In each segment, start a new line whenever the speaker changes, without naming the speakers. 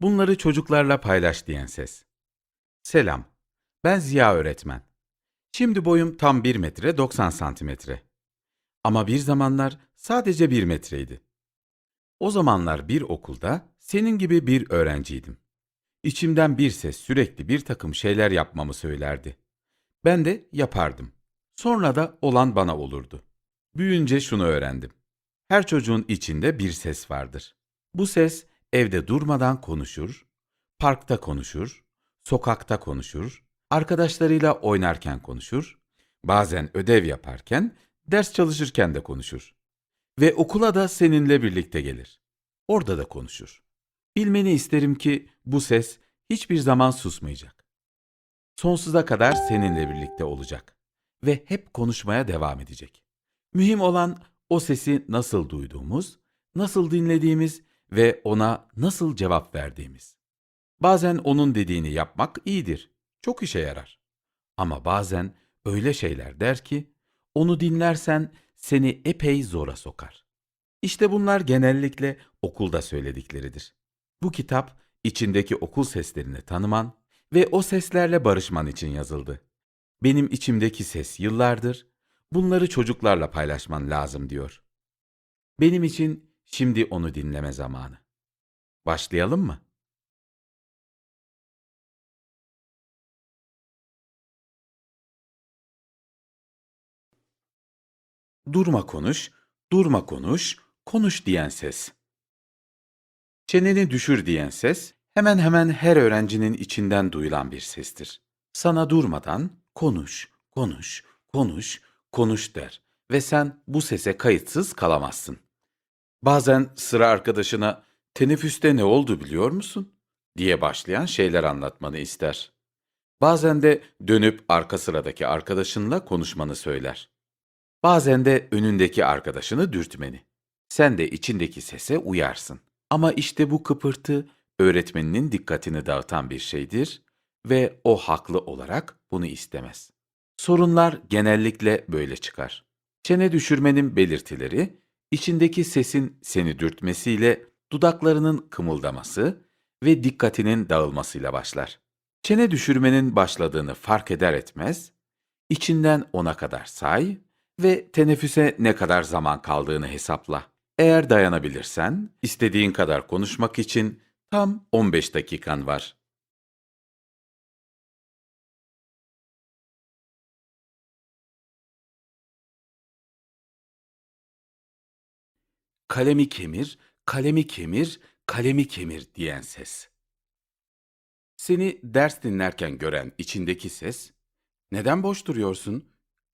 Bunları çocuklarla paylaş diyen ses. Selam. Ben Ziya öğretmen. Şimdi boyum tam 1 metre 90 santimetre. Ama bir zamanlar sadece 1 metreydi. O zamanlar bir okulda senin gibi bir öğrenciydim. İçimden bir ses sürekli bir takım şeyler yapmamı söylerdi. Ben de yapardım. Sonra da olan bana olurdu. Büyünce şunu öğrendim. Her çocuğun içinde bir ses vardır. Bu ses evde durmadan konuşur, parkta konuşur, sokakta konuşur, arkadaşlarıyla oynarken konuşur, bazen ödev yaparken, ders çalışırken de konuşur. Ve okula da seninle birlikte gelir. Orada da konuşur. Bilmeni isterim ki bu ses hiçbir zaman susmayacak. Sonsuza kadar seninle birlikte olacak ve hep konuşmaya devam edecek. Mühim olan o sesi nasıl duyduğumuz, nasıl dinlediğimiz ve ona nasıl cevap verdiğimiz. Bazen onun dediğini yapmak iyidir, çok işe yarar. Ama bazen öyle şeyler der ki, onu dinlersen seni epey zora sokar. İşte bunlar genellikle okulda söyledikleridir. Bu kitap içindeki okul seslerini tanıman ve o seslerle barışman için yazıldı. Benim içimdeki ses yıllardır, bunları çocuklarla paylaşman lazım diyor. Benim için şimdi onu dinleme zamanı. Başlayalım mı? Durma konuş, durma konuş, konuş diyen ses. Çeneni düşür diyen ses, hemen hemen her öğrencinin içinden duyulan bir sestir. Sana durmadan konuş, konuş, konuş, konuş der ve sen bu sese kayıtsız kalamazsın. Bazen sıra arkadaşına teneffüste ne oldu biliyor musun? diye başlayan şeyler anlatmanı ister. Bazen de dönüp arka sıradaki arkadaşınla konuşmanı söyler. Bazen de önündeki arkadaşını dürtmeni. Sen de içindeki sese uyarsın. Ama işte bu kıpırtı öğretmeninin dikkatini dağıtan bir şeydir ve o haklı olarak bunu istemez. Sorunlar genellikle böyle çıkar. Çene düşürmenin belirtileri, içindeki sesin seni dürtmesiyle dudaklarının kımıldaması ve dikkatinin dağılmasıyla başlar. Çene düşürmenin başladığını fark eder etmez, içinden ona kadar say ve teneffüse ne kadar zaman kaldığını hesapla. Eğer dayanabilirsen, istediğin kadar konuşmak için tam 15 dakikan var. Kalemi kemir, kalemi kemir, kalemi kemir diyen ses. Seni ders dinlerken gören içindeki ses, neden boş duruyorsun?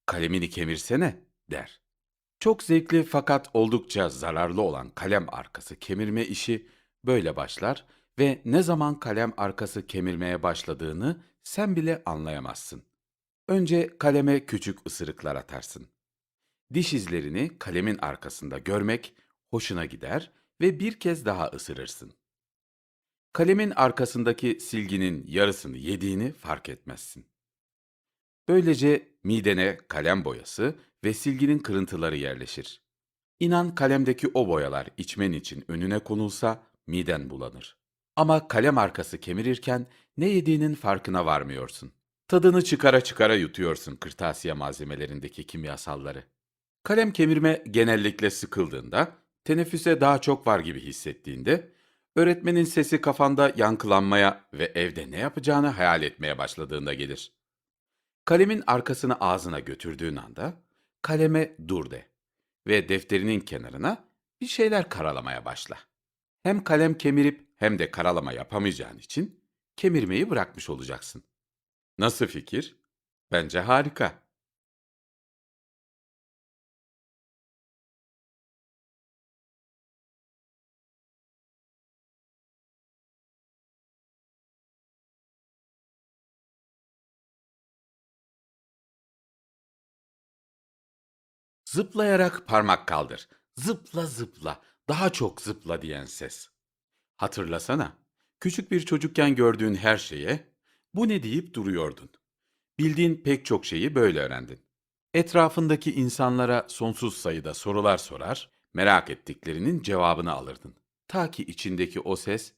Kalemini kemirsene der. Çok zevkli fakat oldukça zararlı olan kalem arkası kemirme işi böyle başlar ve ne zaman kalem arkası kemirmeye başladığını sen bile anlayamazsın. Önce kaleme küçük ısırıklar atarsın. Diş izlerini kalemin arkasında görmek hoşuna gider ve bir kez daha ısırırsın. Kalemin arkasındaki silginin yarısını yediğini fark etmezsin. Böylece midene kalem boyası ve silginin kırıntıları yerleşir. İnan kalemdeki o boyalar içmen için önüne konulsa miden bulanır. Ama kalem arkası kemirirken ne yediğinin farkına varmıyorsun. Tadını çıkara çıkara yutuyorsun kırtasiye malzemelerindeki kimyasalları. Kalem kemirme genellikle sıkıldığında, teneffüse daha çok var gibi hissettiğinde, öğretmenin sesi kafanda yankılanmaya ve evde ne yapacağını hayal etmeye başladığında gelir. Kalemin arkasını ağzına götürdüğün anda kaleme dur de ve defterinin kenarına bir şeyler karalamaya başla. Hem kalem kemirip hem de karalama yapamayacağın için kemirmeyi bırakmış olacaksın. Nasıl fikir? Bence harika. Zıplayarak parmak kaldır. Zıpla zıpla, daha çok zıpla diyen ses. Hatırlasana, küçük bir çocukken gördüğün her şeye bu ne deyip duruyordun. Bildiğin pek çok şeyi böyle öğrendin. Etrafındaki insanlara sonsuz sayıda sorular sorar, merak ettiklerinin cevabını alırdın. Ta ki içindeki o ses,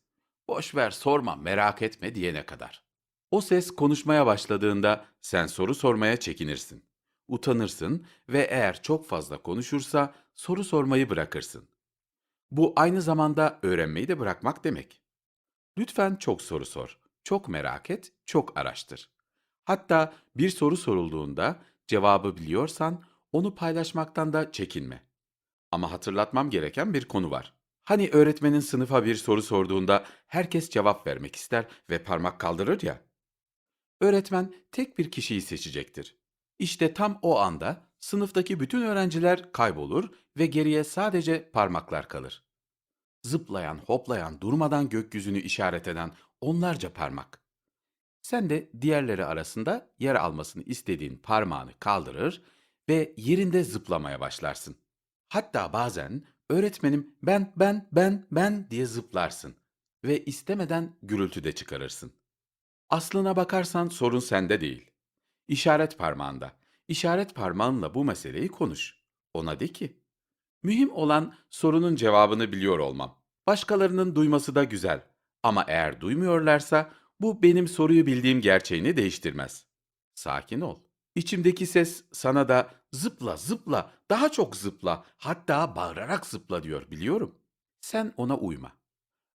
boş ver sorma merak etme diyene kadar. O ses konuşmaya başladığında sen soru sormaya çekinirsin. Utanırsın ve eğer çok fazla konuşursa soru sormayı bırakırsın. Bu aynı zamanda öğrenmeyi de bırakmak demek. Lütfen çok soru sor, çok merak et, çok araştır. Hatta bir soru sorulduğunda cevabı biliyorsan onu paylaşmaktan da çekinme. Ama hatırlatmam gereken bir konu var. Hani öğretmenin sınıfa bir soru sorduğunda herkes cevap vermek ister ve parmak kaldırır ya. Öğretmen tek bir kişiyi seçecektir. İşte tam o anda sınıftaki bütün öğrenciler kaybolur ve geriye sadece parmaklar kalır. Zıplayan, hoplayan, durmadan gökyüzünü işaret eden onlarca parmak. Sen de diğerleri arasında yer almasını istediğin parmağını kaldırır ve yerinde zıplamaya başlarsın. Hatta bazen öğretmenim ben ben ben ben diye zıplarsın ve istemeden gürültü de çıkarırsın. Aslına bakarsan sorun sende değil. İşaret parmağında. İşaret parmağınla bu meseleyi konuş. Ona de ki, mühim olan sorunun cevabını biliyor olmam. Başkalarının duyması da güzel. Ama eğer duymuyorlarsa bu benim soruyu bildiğim gerçeğini değiştirmez. Sakin ol. İçimdeki ses sana da zıpla zıpla, daha çok zıpla, hatta bağırarak zıpla diyor biliyorum. Sen ona uyma.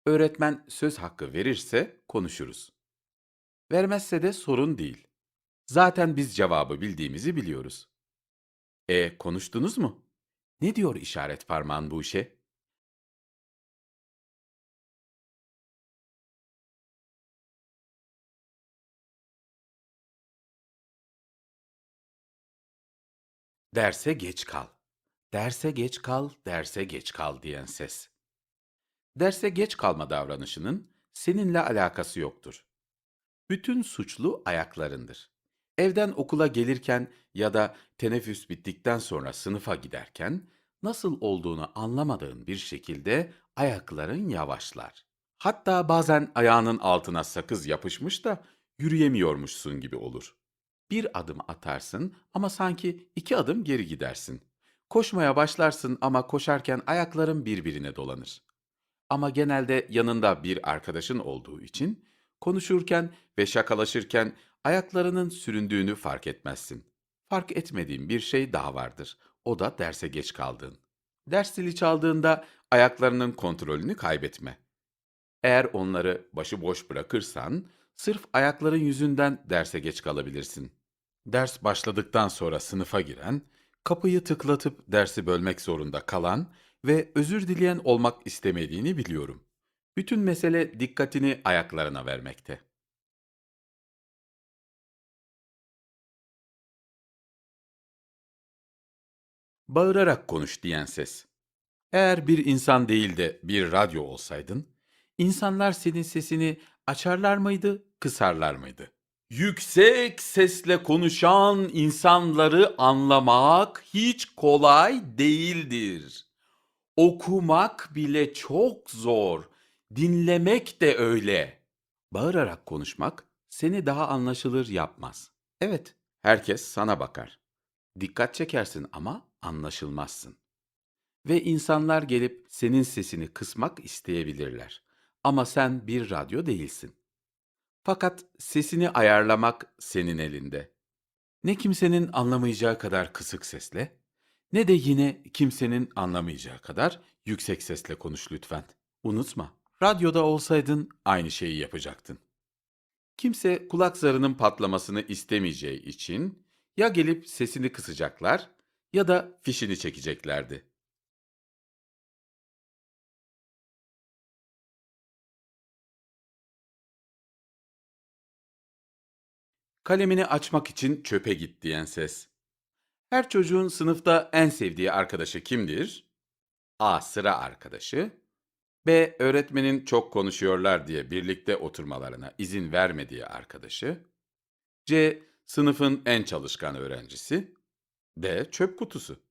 Öğretmen söz hakkı verirse konuşuruz. Vermezse de sorun değil. Zaten biz cevabı bildiğimizi biliyoruz. E konuştunuz mu? Ne diyor işaret parmağın bu işe? Derse geç kal. Derse geç kal, derse geç kal diyen ses. Derse geç kalma davranışının seninle alakası yoktur. Bütün suçlu ayaklarındır. Evden okula gelirken ya da teneffüs bittikten sonra sınıfa giderken nasıl olduğunu anlamadığın bir şekilde ayakların yavaşlar. Hatta bazen ayağının altına sakız yapışmış da yürüyemiyormuşsun gibi olur. Bir adım atarsın ama sanki iki adım geri gidersin. Koşmaya başlarsın ama koşarken ayakların birbirine dolanır. Ama genelde yanında bir arkadaşın olduğu için konuşurken ve şakalaşırken ayaklarının süründüğünü fark etmezsin. Fark etmediğin bir şey daha vardır. O da derse geç kaldığın. Ders zili çaldığında ayaklarının kontrolünü kaybetme. Eğer onları başıboş bırakırsan, sırf ayakların yüzünden derse geç kalabilirsin. Ders başladıktan sonra sınıfa giren, kapıyı tıklatıp dersi bölmek zorunda kalan ve özür dileyen olmak istemediğini biliyorum. Bütün mesele dikkatini ayaklarına vermekte. Bağırarak konuş diyen ses. Eğer bir insan değil de bir radyo olsaydın, insanlar senin sesini açarlar mıydı, kısarlar mıydı? Yüksek sesle konuşan insanları anlamak hiç kolay değildir. Okumak bile çok zor, dinlemek de öyle. Bağırarak konuşmak seni daha anlaşılır yapmaz. Evet, herkes sana bakar. Dikkat çekersin ama anlaşılmazsın. Ve insanlar gelip senin sesini kısmak isteyebilirler. Ama sen bir radyo değilsin. Fakat sesini ayarlamak senin elinde. Ne kimsenin anlamayacağı kadar kısık sesle, ne de yine kimsenin anlamayacağı kadar yüksek sesle konuş lütfen. Unutma, radyoda olsaydın aynı şeyi yapacaktın. Kimse kulak zarının patlamasını istemeyeceği için ya gelip sesini kısacaklar ya da fişini çekeceklerdi. Kalemini açmak için çöpe git diyen ses. Her çocuğun sınıfta en sevdiği arkadaşı kimdir? A. Sıra arkadaşı. B. Öğretmenin çok konuşuyorlar diye birlikte oturmalarına izin vermediği arkadaşı. C. Sınıfın en çalışkan öğrencisi. D. Çöp kutusu.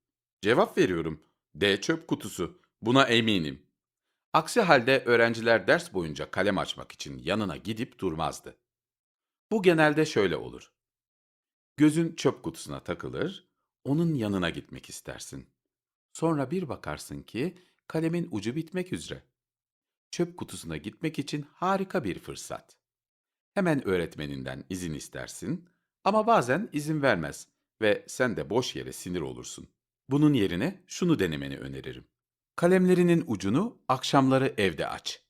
Cevap veriyorum. D. Çöp kutusu. Buna eminim. Aksi halde öğrenciler ders boyunca kalem açmak için yanına gidip durmazdı. Bu genelde şöyle olur. Gözün çöp kutusuna takılır, onun yanına gitmek istersin. Sonra bir bakarsın ki kalemin ucu bitmek üzere. çöp kutusuna gitmek için harika bir fırsat. Hemen öğretmeninden izin istersin ama bazen izin vermez ve sen de boş yere sinir olursun. Bunun yerine şunu denemeni öneririm. Kalemlerinin ucunu akşamları evde aç.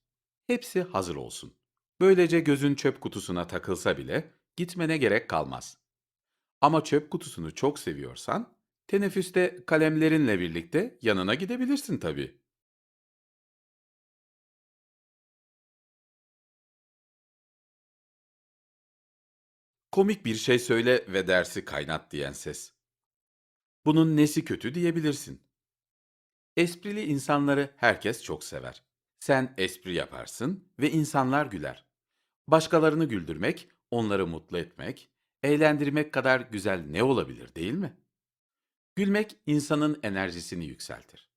Hepsi hazır olsun. Böylece gözün çöp kutusuna takılsa bile gitmene gerek kalmaz. Ama çöp kutusunu çok seviyorsan, teneffüste kalemlerinle birlikte yanına gidebilirsin tabii. Komik bir şey söyle ve dersi kaynat diyen ses. Bunun nesi kötü diyebilirsin. Esprili insanları herkes çok sever. Sen espri yaparsın ve insanlar güler. Başkalarını güldürmek, onları mutlu etmek, eğlendirmek kadar güzel ne olabilir değil mi? Gülmek insanın enerjisini yükseltir.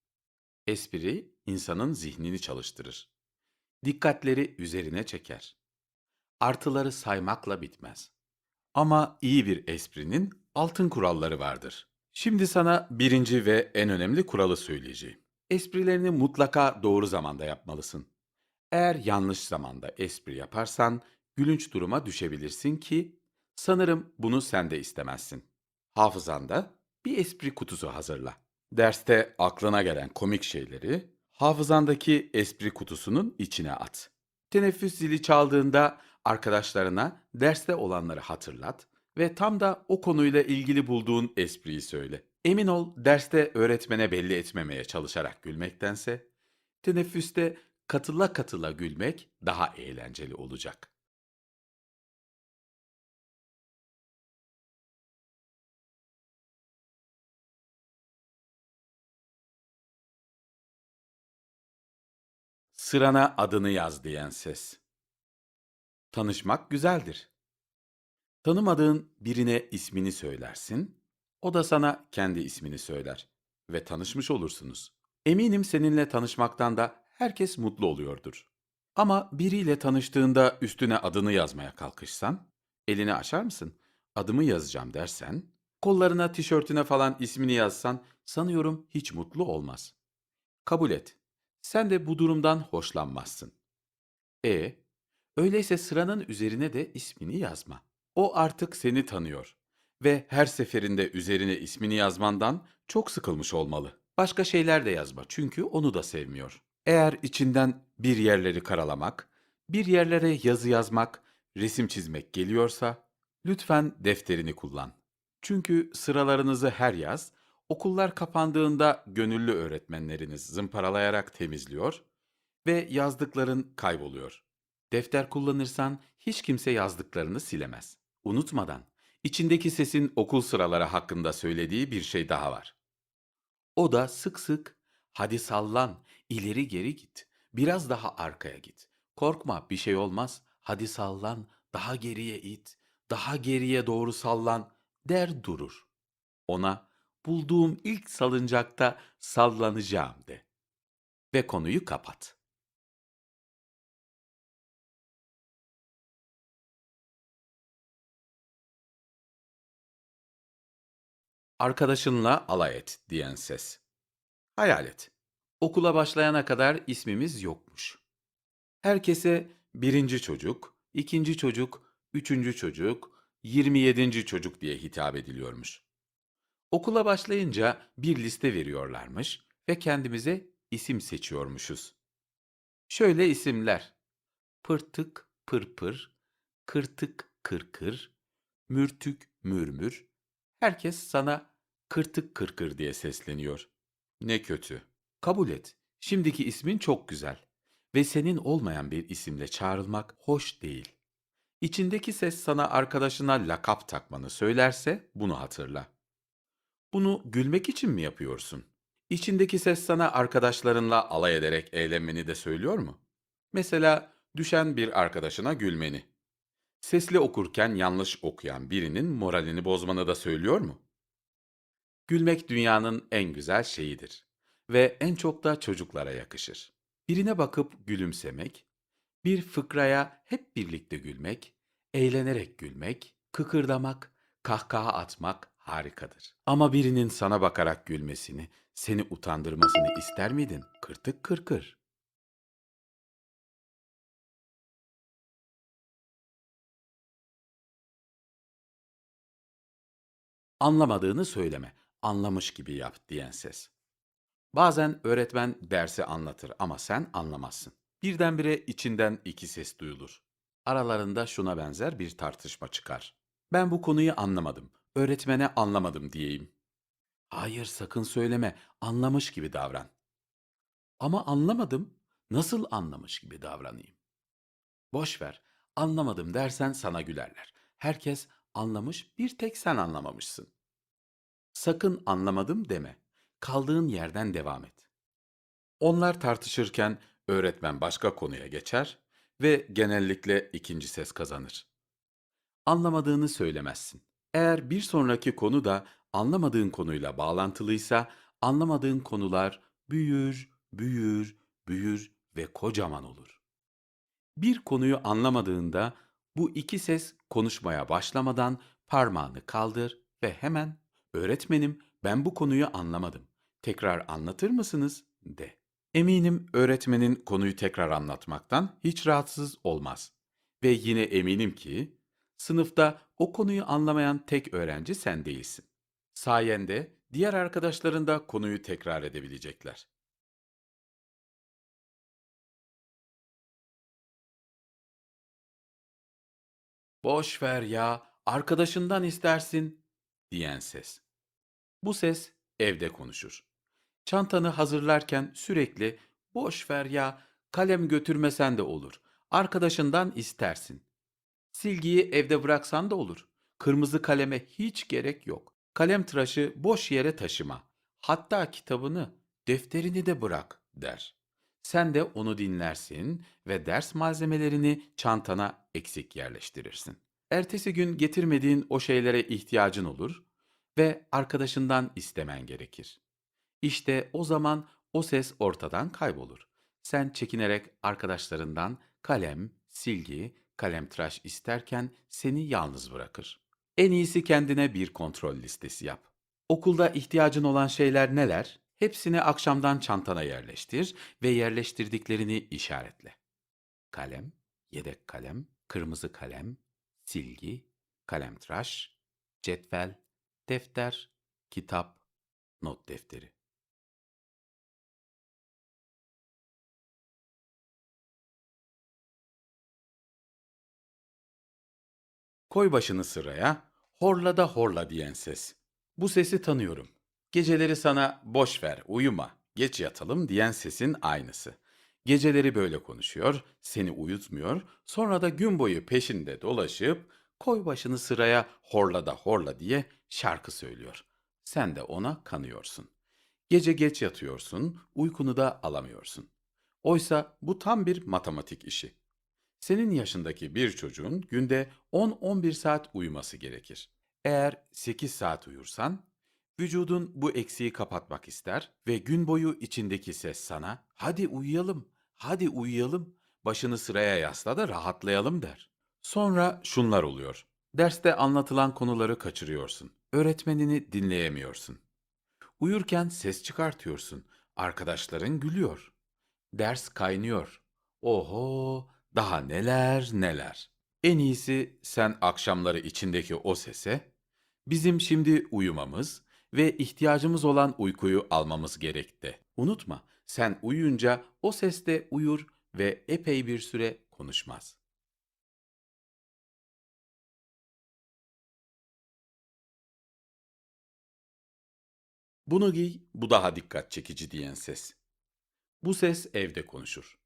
Espri insanın zihnini çalıştırır. Dikkatleri üzerine çeker. Artıları saymakla bitmez. Ama iyi bir esprinin altın kuralları vardır. Şimdi sana birinci ve en önemli kuralı söyleyeceğim. Esprilerini mutlaka doğru zamanda yapmalısın. Eğer yanlış zamanda espri yaparsan gülünç duruma düşebilirsin ki sanırım bunu sen de istemezsin. Hafızanda bir espri kutusu hazırla. Derste aklına gelen komik şeyleri hafızandaki espri kutusunun içine at. Teneffüs zili çaldığında arkadaşlarına derste olanları hatırlat ve tam da o konuyla ilgili bulduğun espriyi söyle. Emin ol derste öğretmene belli etmemeye çalışarak gülmektense teneffüste katıla katıla gülmek daha eğlenceli olacak. Sırana adını yaz diyen ses. Tanışmak güzeldir. Tanımadığın birine ismini söylersin, o da sana kendi ismini söyler ve tanışmış olursunuz. Eminim seninle tanışmaktan da herkes mutlu oluyordur. Ama biriyle tanıştığında üstüne adını yazmaya kalkışsan, elini açar mısın? Adımı yazacağım dersen, kollarına, tişörtüne falan ismini yazsan sanıyorum hiç mutlu olmaz. Kabul et. Sen de bu durumdan hoşlanmazsın. E, öyleyse sıranın üzerine de ismini yazma. O artık seni tanıyor ve her seferinde üzerine ismini yazmandan çok sıkılmış olmalı. Başka şeyler de yazma çünkü onu da sevmiyor. Eğer içinden bir yerleri karalamak, bir yerlere yazı yazmak, resim çizmek geliyorsa lütfen defterini kullan. Çünkü sıralarınızı her yaz okullar kapandığında gönüllü öğretmenleriniz zımparalayarak temizliyor ve yazdıkların kayboluyor. Defter kullanırsan hiç kimse yazdıklarını silemez. Unutmadan, içindeki sesin okul sıraları hakkında söylediği bir şey daha var. O da sık sık hadi sallan, ileri geri git, biraz daha arkaya git. Korkma bir şey olmaz, hadi sallan, daha geriye it, daha geriye doğru sallan der durur. Ona bulduğum ilk salıncakta sallanacağım de. Ve konuyu kapat. Arkadaşınla alay et diyen ses. Hayal et. Okula başlayana kadar ismimiz yokmuş. Herkese birinci çocuk, ikinci çocuk, üçüncü çocuk, yirmi yedinci çocuk diye hitap ediliyormuş. Okula başlayınca bir liste veriyorlarmış ve kendimize isim seçiyormuşuz. Şöyle isimler. Pırtık pırpır, kırtık kırkır, mürtük mürmür. Herkes sana kırtık kırkır diye sesleniyor. Ne kötü. Kabul et. Şimdiki ismin çok güzel ve senin olmayan bir isimle çağrılmak hoş değil. İçindeki ses sana arkadaşına lakap takmanı söylerse bunu hatırla. Bunu gülmek için mi yapıyorsun? İçindeki ses sana arkadaşlarınla alay ederek eğlenmeni de söylüyor mu? Mesela düşen bir arkadaşına gülmeni. Sesli okurken yanlış okuyan birinin moralini bozmanı da söylüyor mu? Gülmek dünyanın en güzel şeyidir ve en çok da çocuklara yakışır. Birine bakıp gülümsemek, bir fıkraya hep birlikte gülmek, eğlenerek gülmek, kıkırdamak, kahkaha atmak harikadır. Ama birinin sana bakarak gülmesini, seni utandırmasını ister miydin? Kırtık kırkır. Anlamadığını söyleme anlamış gibi yap diyen ses. Bazen öğretmen dersi anlatır ama sen anlamazsın. Birdenbire içinden iki ses duyulur. Aralarında şuna benzer bir tartışma çıkar. Ben bu konuyu anlamadım. Öğretmene anlamadım diyeyim. Hayır sakın söyleme. Anlamış gibi davran. Ama anlamadım. Nasıl anlamış gibi davranayım? Boş ver. Anlamadım dersen sana gülerler. Herkes anlamış, bir tek sen anlamamışsın. Sakın anlamadım deme. Kaldığın yerden devam et. Onlar tartışırken öğretmen başka konuya geçer ve genellikle ikinci ses kazanır. Anlamadığını söylemezsin. Eğer bir sonraki konu da anlamadığın konuyla bağlantılıysa, anlamadığın konular büyür, büyür, büyür ve kocaman olur. Bir konuyu anlamadığında bu iki ses konuşmaya başlamadan parmağını kaldır ve hemen öğretmenim ben bu konuyu anlamadım. Tekrar anlatır mısınız? de. Eminim öğretmenin konuyu tekrar anlatmaktan hiç rahatsız olmaz. Ve yine eminim ki sınıfta o konuyu anlamayan tek öğrenci sen değilsin. Sayende diğer arkadaşların da konuyu tekrar edebilecekler. Boş ver ya, arkadaşından istersin diyen ses. Bu ses evde konuşur. Çantanı hazırlarken sürekli boş ver ya, kalem götürmesen de olur. Arkadaşından istersin. Silgiyi evde bıraksan da olur. Kırmızı kaleme hiç gerek yok. Kalem tıraşı boş yere taşıma. Hatta kitabını, defterini de bırak der. Sen de onu dinlersin ve ders malzemelerini çantana eksik yerleştirirsin. Ertesi gün getirmediğin o şeylere ihtiyacın olur ve arkadaşından istemen gerekir. İşte o zaman o ses ortadan kaybolur. Sen çekinerek arkadaşlarından kalem, silgi, kalemtıraş isterken seni yalnız bırakır. En iyisi kendine bir kontrol listesi yap. Okulda ihtiyacın olan şeyler neler? Hepsini akşamdan çantana yerleştir ve yerleştirdiklerini işaretle. Kalem, yedek kalem, kırmızı kalem, silgi, kalemtıraş, cetvel, defter, kitap, not defteri. Koy başını sıraya, horla da horla diyen ses. Bu sesi tanıyorum. Geceleri sana boş ver, uyuma, geç yatalım diyen sesin aynısı. Geceleri böyle konuşuyor, seni uyutmuyor, sonra da gün boyu peşinde dolaşıp koy başını sıraya horla da horla diye şarkı söylüyor. Sen de ona kanıyorsun. Gece geç yatıyorsun, uykunu da alamıyorsun. Oysa bu tam bir matematik işi. Senin yaşındaki bir çocuğun günde 10-11 saat uyuması gerekir. Eğer 8 saat uyursan, vücudun bu eksiği kapatmak ister ve gün boyu içindeki ses sana "Hadi uyuyalım, hadi uyuyalım, başını sıraya yasla da rahatlayalım." der. Sonra şunlar oluyor. Derste anlatılan konuları kaçırıyorsun. Öğretmenini dinleyemiyorsun. Uyurken ses çıkartıyorsun. Arkadaşların gülüyor. Ders kaynıyor. Oho, daha neler neler. En iyisi sen akşamları içindeki o sese, bizim şimdi uyumamız ve ihtiyacımız olan uykuyu almamız gerekti. Unutma, sen uyuyunca o ses de uyur ve epey bir süre konuşmaz. Bunu giy, bu daha dikkat çekici diyen ses. Bu ses evde konuşur.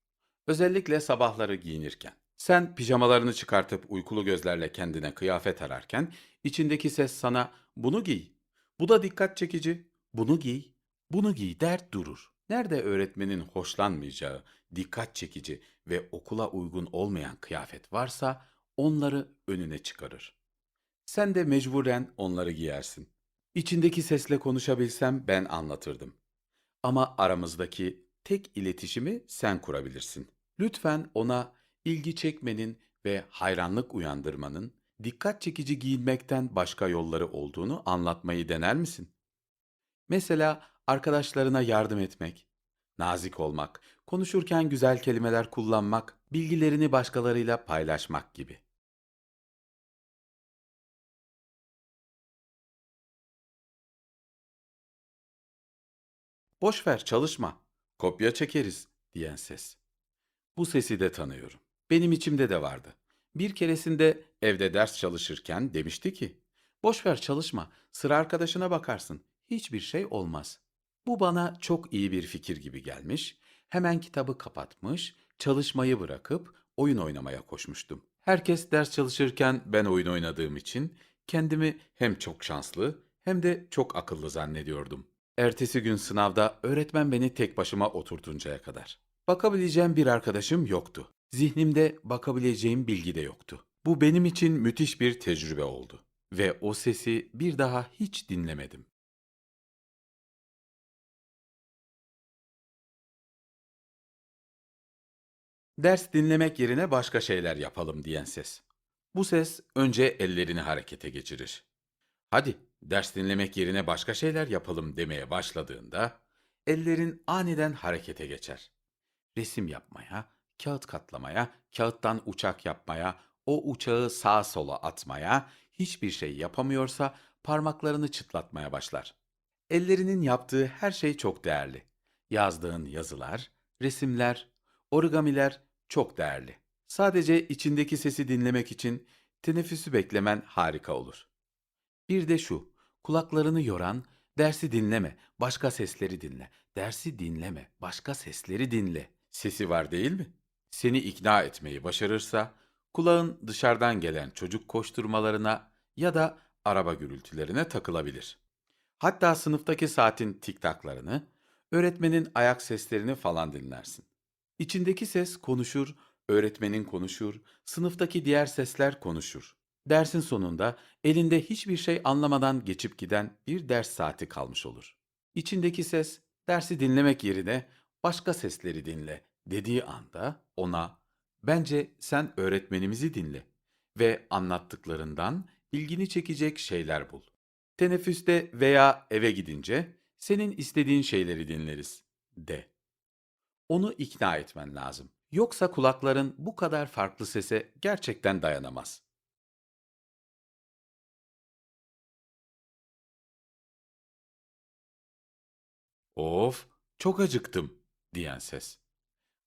Özellikle sabahları giyinirken. Sen pijamalarını çıkartıp uykulu gözlerle kendine kıyafet ararken içindeki ses sana bunu giy, bu da dikkat çekici, bunu giy, bunu giy der durur. Nerede öğretmenin hoşlanmayacağı, dikkat çekici ve okula uygun olmayan kıyafet varsa onları önüne çıkarır. Sen de mecburen onları giyersin. İçindeki sesle konuşabilsem ben anlatırdım. Ama aramızdaki tek iletişimi sen kurabilirsin. Lütfen ona ilgi çekmenin ve hayranlık uyandırmanın dikkat çekici giyinmekten başka yolları olduğunu anlatmayı dener misin? Mesela arkadaşlarına yardım etmek, nazik olmak, konuşurken güzel kelimeler kullanmak, bilgilerini başkalarıyla paylaşmak gibi. Boş ver, çalışma. Kopya çekeriz diyen ses. Bu sesi de tanıyorum. Benim içimde de vardı. Bir keresinde evde ders çalışırken demişti ki, boş ver çalışma, sıra arkadaşına bakarsın, hiçbir şey olmaz. Bu bana çok iyi bir fikir gibi gelmiş, hemen kitabı kapatmış, çalışmayı bırakıp oyun oynamaya koşmuştum. Herkes ders çalışırken ben oyun oynadığım için kendimi hem çok şanslı hem de çok akıllı zannediyordum. Ertesi gün sınavda öğretmen beni tek başıma oturtuncaya kadar. Bakabileceğim bir arkadaşım yoktu. Zihnimde bakabileceğim bilgi de yoktu. Bu benim için müthiş bir tecrübe oldu. Ve o sesi bir daha hiç dinlemedim. Ders dinlemek yerine başka şeyler yapalım diyen ses. Bu ses önce ellerini harekete geçirir. Hadi ders dinlemek yerine başka şeyler yapalım demeye başladığında ellerin aniden harekete geçer. Resim yapmaya, kağıt katlamaya, kağıttan uçak yapmaya, o uçağı sağa sola atmaya, hiçbir şey yapamıyorsa parmaklarını çıtlatmaya başlar. Ellerinin yaptığı her şey çok değerli. Yazdığın yazılar, resimler, origamiler çok değerli. Sadece içindeki sesi dinlemek için teneffüsü beklemen harika olur. Bir de şu, kulaklarını yoran, dersi dinleme, başka sesleri dinle. Dersi dinleme, başka sesleri dinle. Sesi var değil mi? Seni ikna etmeyi başarırsa, kulağın dışarıdan gelen çocuk koşturmalarına ya da araba gürültülerine takılabilir. Hatta sınıftaki saatin tiktaklarını, öğretmenin ayak seslerini falan dinlersin. İçindeki ses konuşur, öğretmenin konuşur, sınıftaki diğer sesler konuşur. Dersin sonunda elinde hiçbir şey anlamadan geçip giden bir ders saati kalmış olur. İçindeki ses dersi dinlemek yerine başka sesleri dinle dediği anda ona bence sen öğretmenimizi dinle ve anlattıklarından ilgini çekecek şeyler bul. Teneffüste veya eve gidince senin istediğin şeyleri dinleriz de. Onu ikna etmen lazım. Yoksa kulakların bu kadar farklı sese gerçekten dayanamaz. Of, çok acıktım diyen ses.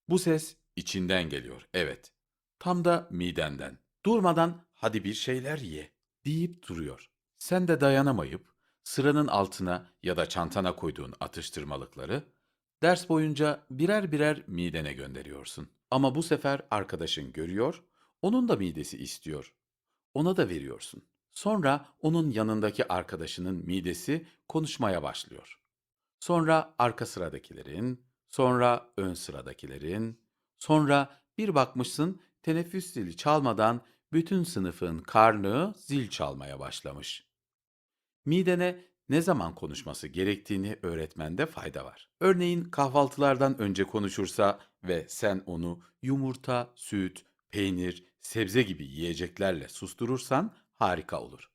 Bu ses içinden geliyor, evet. Tam da midenden. Durmadan hadi bir şeyler ye deyip duruyor. Sen de dayanamayıp sıranın altına ya da çantana koyduğun atıştırmalıkları ders boyunca birer birer midene gönderiyorsun. Ama bu sefer arkadaşın görüyor, onun da midesi istiyor. Ona da veriyorsun. Sonra onun yanındaki arkadaşının midesi konuşmaya başlıyor. Sonra arka sıradakilerin, sonra ön sıradakilerin, sonra bir bakmışsın teneffüs zili çalmadan bütün sınıfın karnı zil çalmaya başlamış. Midene ne zaman konuşması gerektiğini öğretmende fayda var. Örneğin kahvaltılardan önce konuşursa ve sen onu yumurta, süt, peynir, sebze gibi yiyeceklerle susturursan harika olur.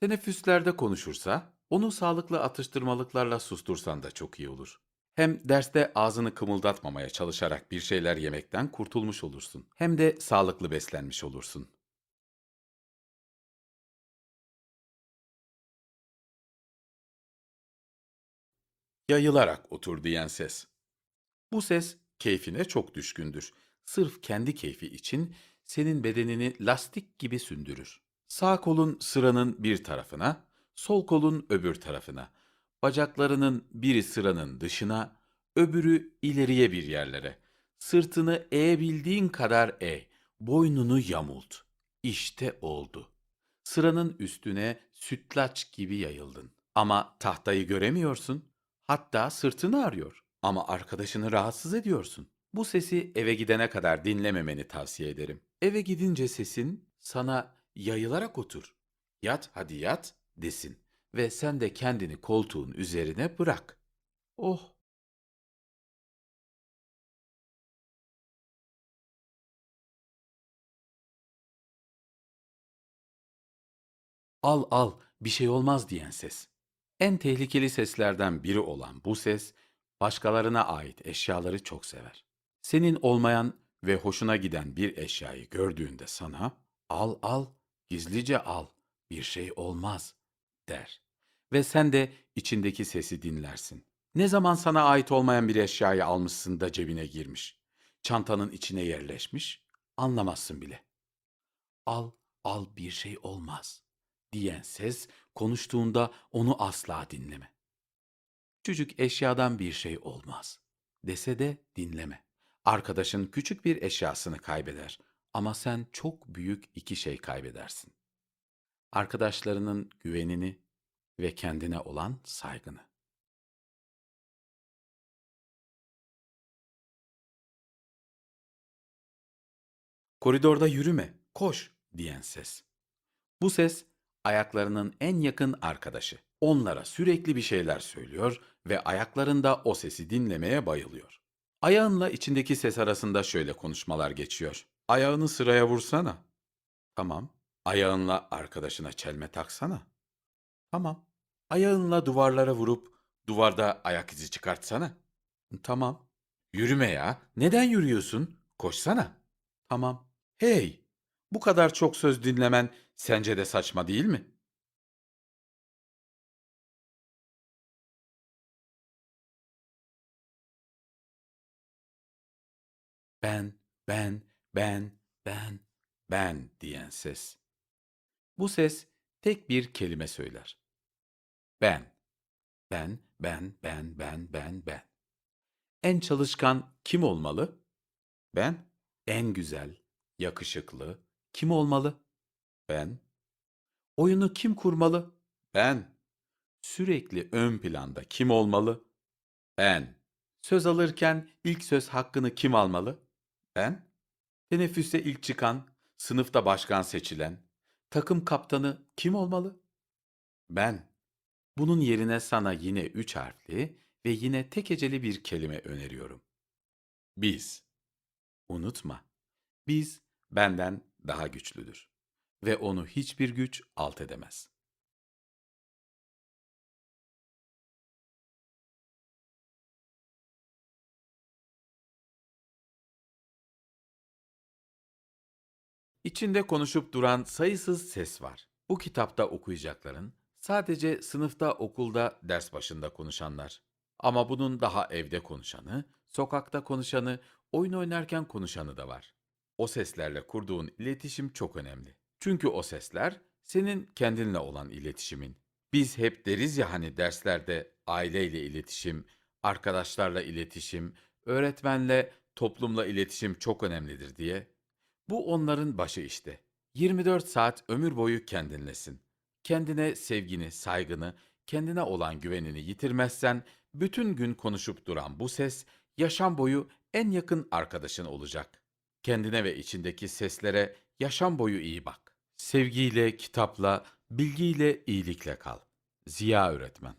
Teneffüslerde konuşursa onu sağlıklı atıştırmalıklarla sustursan da çok iyi olur. Hem derste ağzını kımıldatmamaya çalışarak bir şeyler yemekten kurtulmuş olursun. Hem de sağlıklı beslenmiş olursun. Yayılarak otur diyen ses. Bu ses keyfine çok düşkündür. Sırf kendi keyfi için senin bedenini lastik gibi sündürür. Sağ kolun sıranın bir tarafına, sol kolun öbür tarafına. Bacaklarının biri sıranın dışına, öbürü ileriye bir yerlere. Sırtını eğebildiğin kadar eğ, boynunu yamult. İşte oldu. Sıranın üstüne sütlaç gibi yayıldın. Ama tahtayı göremiyorsun. Hatta sırtını arıyor. Ama arkadaşını rahatsız ediyorsun. Bu sesi eve gidene kadar dinlememeni tavsiye ederim. Eve gidince sesin sana yayılarak otur. Yat hadi yat desin ve sen de kendini koltuğun üzerine bırak. Oh al al bir şey olmaz diyen ses. En tehlikeli seslerden biri olan bu ses, başkalarına ait eşyaları çok sever. Senin olmayan ve hoşuna giden bir eşyayı gördüğünde sana, al al, gizlice al, bir şey olmaz, der. Ve sen de içindeki sesi dinlersin. Ne zaman sana ait olmayan bir eşyayı almışsın da cebine girmiş, çantanın içine yerleşmiş, anlamazsın bile. Al, al bir şey olmaz diyen ses konuştuğunda onu asla dinleme. Küçücük eşyadan bir şey olmaz dese de dinleme. Arkadaşın küçük bir eşyasını kaybeder ama sen çok büyük iki şey kaybedersin. Arkadaşlarının güvenini ve kendine olan saygını. Koridorda yürüme, koş diyen ses. Bu ses ayaklarının en yakın arkadaşı. Onlara sürekli bir şeyler söylüyor ve ayaklarında o sesi dinlemeye bayılıyor. Ayağınla içindeki ses arasında şöyle konuşmalar geçiyor. Ayağını sıraya vursana. Tamam. Ayağınla arkadaşına çelme taksana. Tamam. Ayağınla duvarlara vurup duvarda ayak izi çıkartsana. Tamam. Yürüme ya. Neden yürüyorsun? Koşsana. Tamam. Hey, bu kadar çok söz dinlemen sence de saçma değil mi? Ben, ben, ben, ben, ben diyen ses. Bu ses tek bir kelime söyler. Ben. Ben, ben, ben, ben, ben, ben. En çalışkan kim olmalı? Ben. En güzel, yakışıklı kim olmalı? Ben. Oyunu kim kurmalı? Ben. Sürekli ön planda kim olmalı? Ben. Söz alırken ilk söz hakkını kim almalı? Ben. Teneffüste ilk çıkan, sınıfta başkan seçilen, takım kaptanı kim olmalı? Ben. Bunun yerine sana yine üç harfli ve yine tek heceli bir kelime öneriyorum. Biz. Unutma. Biz benden daha güçlüdür ve onu hiçbir güç alt edemez. İçinde konuşup duran sayısız ses var. Bu kitapta okuyacakların sadece sınıfta, okulda, ders başında konuşanlar. Ama bunun daha evde konuşanı, sokakta konuşanı, oyun oynarken konuşanı da var. O seslerle kurduğun iletişim çok önemli. Çünkü o sesler senin kendinle olan iletişimin. Biz hep deriz ya hani derslerde aileyle iletişim, arkadaşlarla iletişim, öğretmenle, toplumla iletişim çok önemlidir diye. Bu onların başı işte. 24 saat ömür boyu kendinlesin. Kendine sevgini, saygını, kendine olan güvenini yitirmezsen bütün gün konuşup duran bu ses yaşam boyu en yakın arkadaşın olacak. Kendine ve içindeki seslere yaşam boyu iyi bak. Sevgiyle, kitapla, bilgiyle, iyilikle kal. Ziya Öğretmen